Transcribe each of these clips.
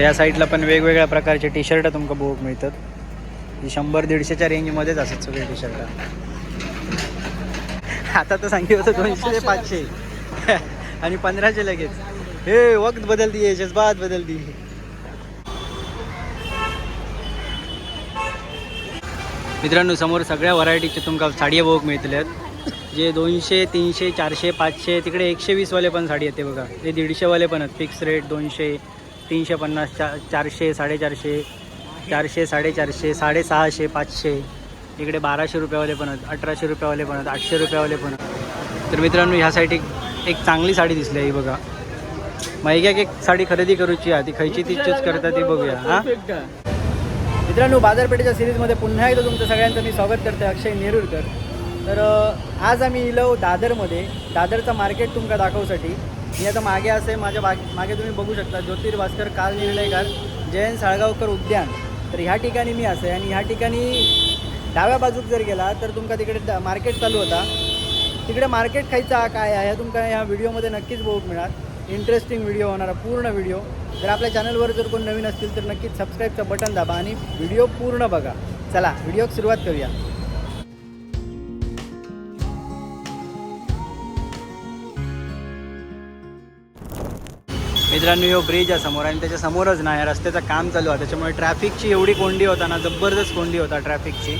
या साईडला पण वेगवेगळ्या प्रकारचे टी शर्ट तुमका बघूक मिळतात. ही शंभर दीडशेच्या रेंजमध्येच असतात सगळे टी शर्ट आता तर सांगितलं होतं दोनशे ते पाचशे. आणि पंधराशे लगेच. हे वक्त बदलती आहे जज्बात बदलती मित्रांनो समोर सगळ्या व्हरायटीचे तुमका साडया बघूक मिळतले जे दोनशे तीनशे चारशे पाचशे तिकडे एकशे वीसवाले पण साडी येते बघा. ते दीडशेवाले पण आहेत. फिक्स रेट दोनशे तीनशे पन्नास चा चारशे साडेचारशे चारशे साडेचारशे साडेसहाशे पाचशे इकडे बाराशे रुपयावाले पण आहेत अठराशे रुपयावाले पण आहेत आठशे रुपयावाले पण आहेत. तर मित्रांनो ह्यासाठी एक चांगली साडी दिसली आहे ही बघा. मैग्याक एक साडी खरेदी करूची आहे ती खयची ती चूज करता ती बघूया हां? मित्रांनो बाजारपेठेच्या सिरीजमध्ये पुन्हा एकदा तुमचं सगळ्यांचं मी स्वागत करते अक्षय नेरुरकर तर आज आम्ही इलो दादरमध्ये दादरचं मार्केट तुमका दाखवसाठी मी आता मागे असे माझ्या मागे मागे तुम्ही बघू शकता ज्योतिर्भास्कर काल निर्णयकार जयंत साळगावकर उद्यान. तर ह्या ठिकाणी मी असे आणि ह्या ठिकाणी डाव्या बाजूक जर गेला तर तुमका तिकडे मार्केट चालू होता. तिकडे मार्केट खायचा काय आहे तुमका ह्या व्हिडिओमध्ये नक्कीच बघूक मिळणार. इंटरेस्टिंग व्हिडिओ होणारा पूर्ण व्हिडिओ. जर आपल्या चॅनलवर जर कोण नवीन असतील तर नक्कीच सबस्क्राईबचं बटन दाबा आणि व्हिडिओ पूर्ण बघा. चला व्हिडिओ सुरुवात करूया. मित्रांनो यो ब्रिज आहे समोर आणि त्याच्या समोरच ना या रस्त्याचं काम चालू आहे. त्याच्यामुळे ट्रॅफिकची एवढी कोंडी होता ना जबरदस्त कोंडी होता ट्रॅफिकची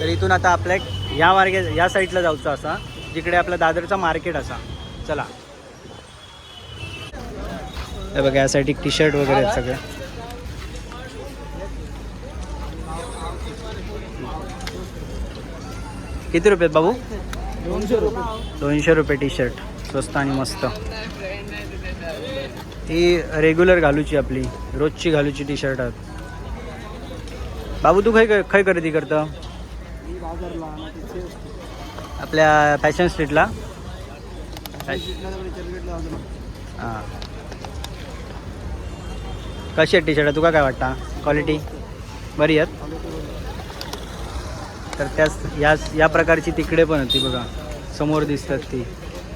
तर इथून आता आपल्या या मार्गे या साईडला जाऊचं असा जिकडे आपला दादरचा मार्केट असा. चला. हे बघा यासाठी टी शर्ट वगैरे आहेत सगळे. किती रुपये आहेत बाबू? दोनशे रुपये. दोनशे रुपये टी शर्ट स्वस्त आणि मस्त. ही रेग्युलर घालूची आपली. रोजची घालूची टी शर्ट आहेत बाबू तू खय खय खरेदी करतं? आपल्या फॅशन स्ट्रीटला हां. कशी आहेत टी शर्ट तुका काय वाटतं? क्वालिटी बरी आहेत? तर त्याच याच या प्रकारची तिकडे पण होती बघा. समोर दिसतात ती.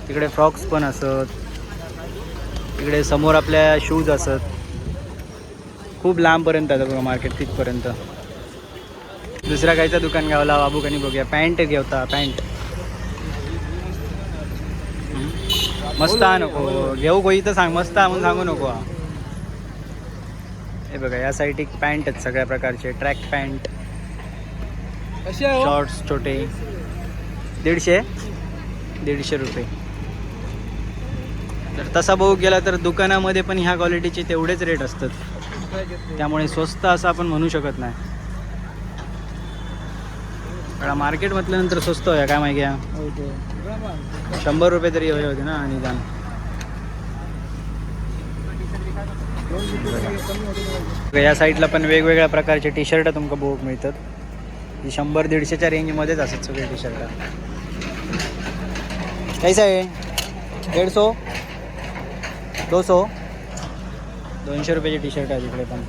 तिकडे फ्रॉक्स पण असत. तिकडे समोर आपल्या शूज असत. खूप लांबपर्यंत आहे बघा मार्केट तिथपर्यंत. दुसऱ्या काहीचं दुकान गावला बाबूकानी बघूया. पॅन्ट घेवता पॅन्ट. मस्त हा नको घेऊ कोई तर सांग मस्त म्हणून सांगू नको. हा. हे बघा या साईड एक पॅन्ट आहेत सगळ्या प्रकारचे. Track pant? शॉर्ट्स छोटे. दीडशे? दीडशे रुपये. तर तसा बघू गेला तर दुकानामध्ये पण ह्या क्वालिटीचे तेवढेच रेट असतात. त्यामुळे स्वस्त असं आपण म्हणू शकत नाही. पण मार्केट म्हटल्यानंतर स्वस्त होया काय माहिती आहे? शंभर रुपये तरी हवे होते ना आणि जाण या साईडला पण वेगवेगळ्या प्रकारचे टी शर्ट तुमका बघूक मिळतात. ही शंभर दीडशेच्या रेंजमध्येच असतात सगळे टी शर्ट कैसा आहे? डेडसो दो सो दोनशे रुपयाचे टी शर्ट आहे तिकडे पण.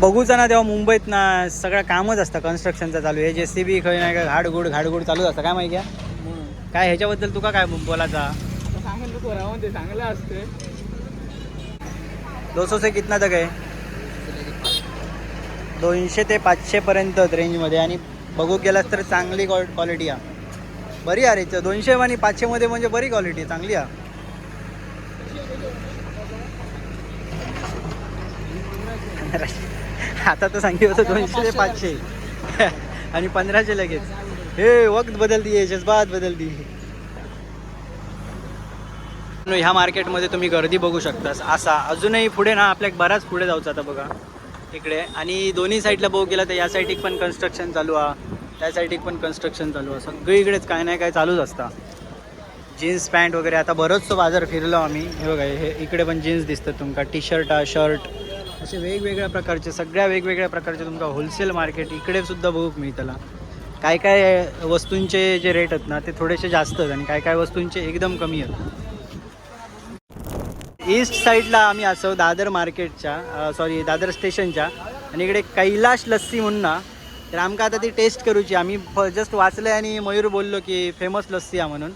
बघूचा ना तेव्हा मुंबईत ना सगळं कामच असतं कन्स्ट्रक्शनचं चालू आहे. जे सी बी खय नाही का घाडगुड घाडगुड चालूच असतं. काय माहिती आहे? काय ह्याच्याबद्दल तुका काय बोलायचा? ते चांगलं असते. दो सौ से कितना तक आहे? दोनशे ते पाचशेपर्यंत रेंजमध्ये आणि बघू गेलास तर चांगली क्वालिटी आहे. बरी आहे रे. दोनशे आणि पाचशेमध्ये म्हणजे बरी क्वालिटी चांगली आहे. आता तर सांगितलं होतं दोनशे ते पाचशे. आणि पंधराशे लगेच. हे वक्त बदलती आहे जज्बात बदलती ह्या मार्केटमध्ये तुम्ही गर्दी बघू शकता असा अजूनही पुढे ना आपल्या बराच पुढे जाऊचं आता बघा. इकडे. आणि दोन्ही साईडला बघू गेला तर या साईडिक पण कन्स्ट्रक्शन चालू आहे. त्या साईडिक पण कन्स्ट्रक्शन चालू आहे सगळीकडेच काय नाही काय चालूच असतं. जीन्स पॅन्ट वगैरे आता बरंचसं बाजार फिरलो आम्ही. हे बघा हे इकडे पण जीन्स दिसतात तुमका. टी शर्ट शर्ट असे वेगवेगळ्या प्रकारचे सगळ्या वेगवेगळ्या प्रकारचे तुमका होलसेल मार्केट इकडे सुद्धा बघूक मिळतला. काय काय वस्तूंचे जे रेट आहेत ना ते थोडेसे जास्त आहेत आणि काय काय वस्तूंचे एकदम कमी आहेत. ईस्ट साईडला आम्ही असो दादर मार्केटच्या सॉरी दादर स्टेशनच्या आणि इकडे कैलाश लस्सी म्हणून ना तर आमकां आता ती टेस्ट करूची. आम्ही जस्ट वाचले आणि मयूर बोललो की फेमस लस्सी आहे म्हणून.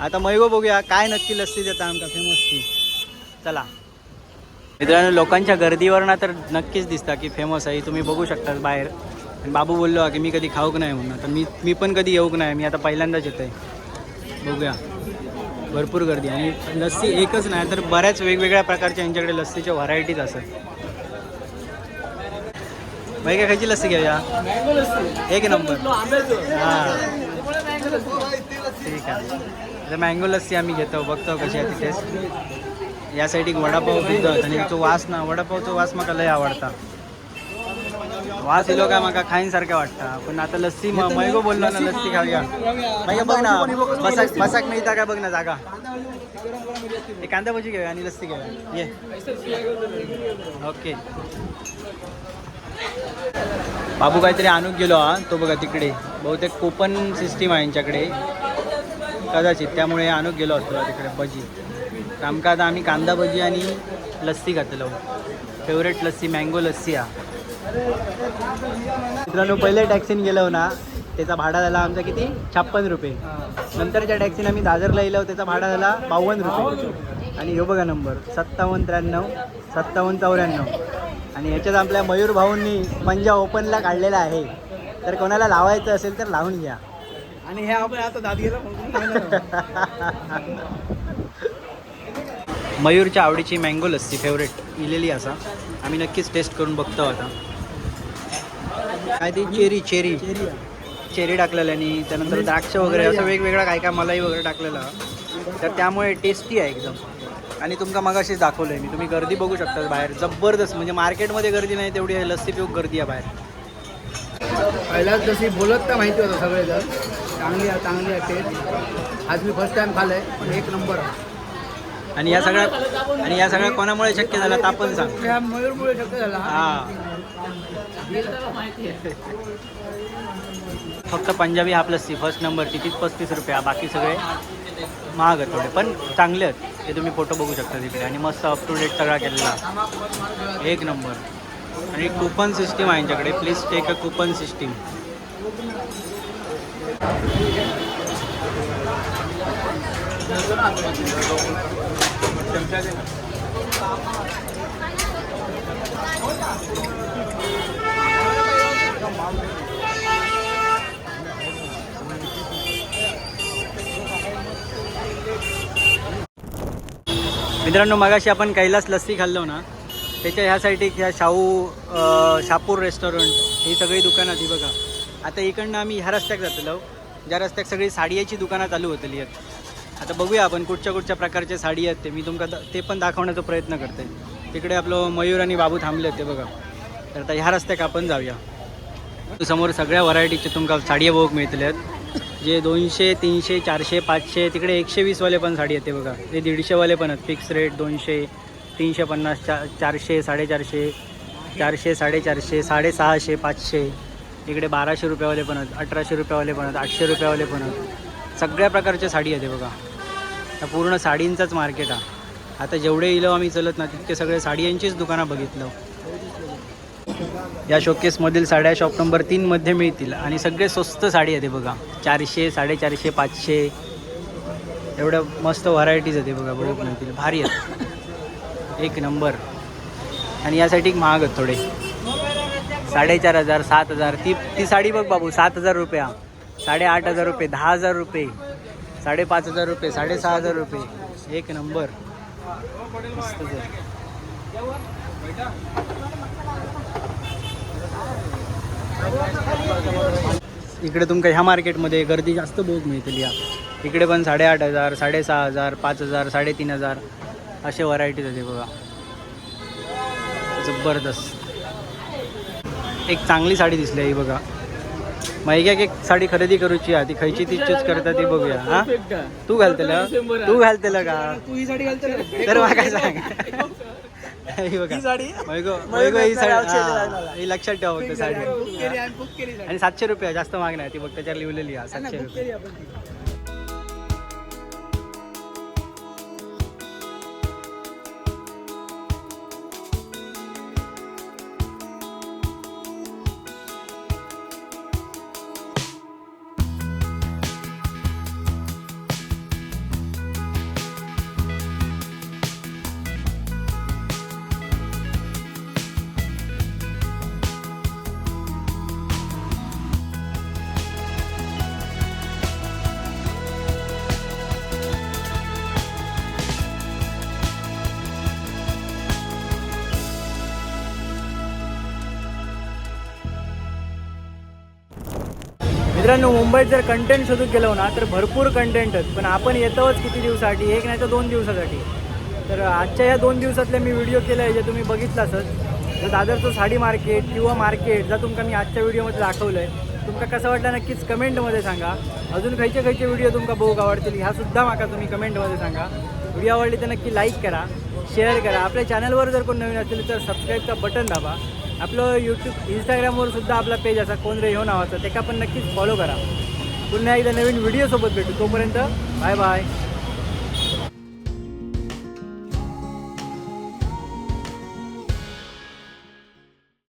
आता मयूर बघूया काय नक्की लस्सी देता आमका फेमस ती. चला. मित्रांनो लोकांच्या गर्दीवरनं तर नक्कीच दिसता की फेमस आहे. तुम्ही बघू शकता बाहेर. आणि बाबू बोललो की मी कधी खाऊक नाही म्हणून. तर मी मी पण कधी येऊक नाही. मी आता पहिल्यांदाच येत आहे बघूया. भरपूर गर्दी. आणि लस्सी एकच नाही तर बऱ्याच वेगवेगळ्या प्रकारच्या यांच्याकडे लस्सीच्या व्हरायटीज असतात. बाई काय खायची लस्सी घेऊया मँगो लस्सी एक नंबर हां मँगो ठीक आहे तर मँगो लस्सी आम्ही घेतो बघतो कशी आहे ती टेस्ट या साईड एक वडापाव भिजत आणि तो वास ना वडापावचो वास म्हाका लय आवडता वास येलो काय म्हाका खाईन सारखं वाटतं पण आता लस्सी मैगो बोललो ना लस्सी खाऊया बाई बघ ना बसाक बसाक मिळता काय बघ ना जागा कांदा भजी घेऊया आणि लस्सी घेऊया ये ओके बाबू काहीतरी आणून गेलो हा. तो बघा तिकडे. बहुतेक कोपन सिस्टीम आहे यांच्याकडे. कदाचित त्यामुळे आणून गेलो असतो तिकडे भजी. तर आमका आता आम्ही कांदा भजी आणि लस्सी घातलो फेवरेट लस्सी मँगो लस्सी हा. मित्रांनो पहिले टॅक्सीन गेलो ना त्याचा भाडा झाला आमचा किती? छप्पन रुपये. नंतरच्या टॅक्सीने आम्ही दादरला गेलो त्याचा भाडा झाला बावन्न रुपये. आणि ह्यो बघा नंबर सत्तावन्न त्र्याण्णव सत्तावन्न चौऱ्याण्णव. आणि ह्याच्यात आपल्या मयूर भाऊंनी पंजा ओपनला काढलेला आहे. तर कोणाला लावायचं असेल तर लावून घ्या. आणि हे आपण आता दाद गेला मयूरच्या आवडीची मँगो लस्सी फेवरेट इलेली असा. आम्ही नक्कीच टेस्ट करून बघतो आता. काय ती चेरी चेरी चेरी टाकलेल्यानी त्यानंतर द्राक्ष वगैरे असं वेगवेगळा काय काय मलाई वगैरे टाकलेलं. तर त्यामुळे टेस्टी आहे एकदम. आणि तुमका मगाशीच दाखवलं आहे मी. तुम्ही गर्दी बघू शकता बाहेर. जबरदस्त. म्हणजे मार्केटमध्ये गर्दी नाही तेवढी आहे. लस्सी पिऊक गर्दी आहे बाहेर. पहिलाच जशी बोलत तर माहिती होतं सगळेजण. चांगली आहे चांगली आहे टेस्ट आज मी फर्स्ट टाइम खाल्लंय पण एक नंबर आणि या सगळ्या आणि या सगळ्या कोणामुळे शक्य झालं आपण सांग. मयूरमुळे शक्य झाला हा. फक्त Punjabi half lassi first number ticket पस्तीस रुपया बाकी सगळे महाग आहेत थोडे पण चांगले आहेत. ते तुम्ही फोटो बघू शकता तिकडे. आणि मस्त अप टू डेट सगळा केलेला. एक नंबर आणि कुपन सिस्टीम आहे यांच्याकडे. Please take a coupon system मित्रांनो मगाशी आपण कैलास लस्सी खाल्लो ना त्याच्या ह्या ह्या शाहू शापूर रेस्टॉरंट ही सगळी दुकानं ती बघा. आता इकडनं आम्ही ह्या रस्त्याक जातलो. ज्या रस्त्याक सगळी साडयेची दुकानं चालू होतली आहेत. आता बघूया आपण कुठच्या कुठच्या प्रकारचे साडी आहेत ते. मी तुमका ते पण दाखवण्याचा प्रयत्न करते. तिकडे आपलं मयूर आणि बाबू थांबले ते बघा. तर आता ह्या रस्त्याक आपण जाऊया. समोर सगळ्या व्हरायटीचे तुमका साडया बघूक मिळतले आहेत जे दोनशे तीनशे चारशे पाचशे तिकडे एकशे वीसवाले पण साडी येते बघा. ते दीडशेवाले पण आहेत. फिक्स रेट दोनशे तीनशे पन्नास चा चारशे साडेचारशे चारशे साडेचारशे साडेसहाशे पाचशे. इकडे बाराशे रुपयावाले पण आहेत अठराशे रुपयावाले पण आहेत आठशे रुपयावाले पण आहेत. सगळ्या प्रकारच्या साडी येते बघा. आता पूर्ण साडींचाच मार्केट आहे. आता जेवढे इलो आम्ही चलत ना तितके सगळे साड्यांचीच दुकानं बघितलं. या शोकेसमधील साड्या शॉप नंबर तीनमध्ये मिळतील. आणि सगळे स्वस्त साडी आहे बघा. चारशे साडेचारशे पाचशे. एवढ्या मस्त व्हरायटीज येते बघा बघू मिळतील भारी आहेत. एक नंबर आणि यासाठी महाग आहेत थोडे. साडेचार हजार सात हजार. ती ती साडी बघ बाबू सात हजार रुपया साडेआठ हजार रुपये दहा हजार रुपये. साडेपाच हजार रुपये साडेसहा हजार रुपये. एक नंबर मस्त इकडे तुमका ह्या मार्केटमध्ये गर्दी जास्त बघ मिळतील या इकडे पण साडेआठ हजार साडेसहा हजार पाच हजार साडेतीन हजार असे व्हरायटीज आहेत हे बघा. जबरदस्त. एक चांगली साडी दिसली ही बघा. मग एक साडी खरेदी करूची आहे ती खयची ती चूज करता ती बघूया. हा? तू घालतेला? तू घालतेला का? तू ही साडी घालते ना? तर मला काय सांग? ही साडी? लक्षात ठेवा फक्त साडी. आणि सातशे रुपये जास्त माग नाही ती बघ त्याच्यावर लिहिलेली आहे सातशे रुपये. मित्रांनो मुंबईत जर कंटेंट शोधून गेलो ना तर भरपूर कंटेंट आहेत. पण आपण येतोच किती दिवसासाठी? एक नाही तर दोन दिवसासाठी. तर आजच्या या दोन दिवसातले मी व्हिडिओ केले आहे जे तुम्ही बघितलासच तर दादरचं साडी मार्केट किंवा मार्केट जर तुमका मी आजच्या व्हिडिओमध्ये दाखवलं आहे तुमका कसं वाटलं नक्कीच कमेंटमध्ये सांगा. अजून खयचे खयचे व्हिडिओ तुमका बघूक आवडतील ह्या सुद्धा माका तुम्ही कमेंटमध्ये सांगा. व्हिडिओ आवडली तर नक्की लाईक करा शेअर करा. आपल्या चॅनलवर जर कोण नवीन असेल तर सबस्क्राईबचा बटन दाबा. आपलं यूट्यूब इंस्टाग्रामवर सुद्धा आपला पेज असा कोण रे ह्यो नावाचा त्याका पण नक्कीच फॉलो करा. पुन्हा एकदा नवीन व्हिडिओसोबत भेटू. तोपर्यंत बाय बाय